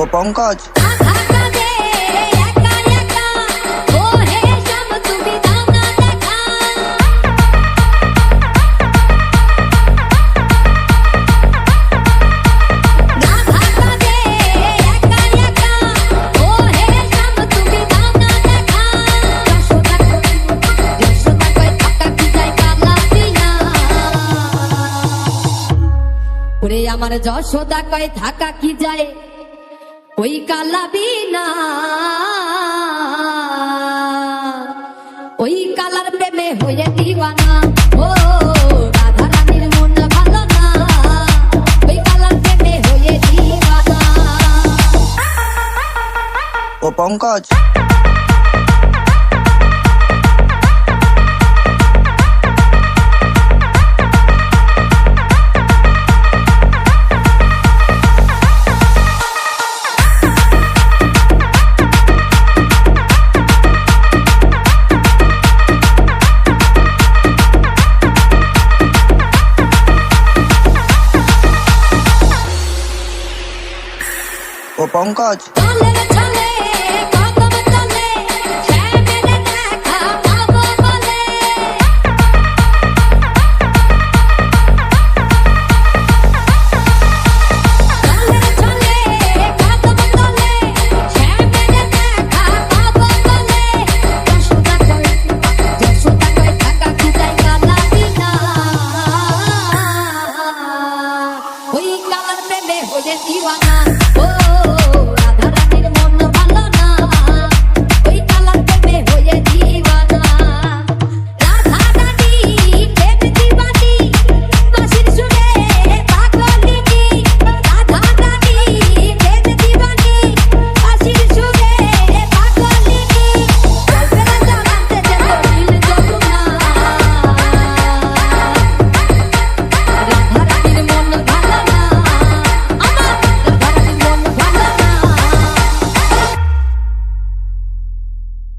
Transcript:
ও পঙ্কজ। আমার যশোদা কয় থাকা কি যায়? ওই কালাবিনা ওই কালার প্রেমে হয়ে দিওয়ানা। ও, রাধা রানীর মন না, ওই কালার প্রেমে হয়ে দিওয়ানা। ও পঙ্কজ। Ô, pancate. Iwana. Oh.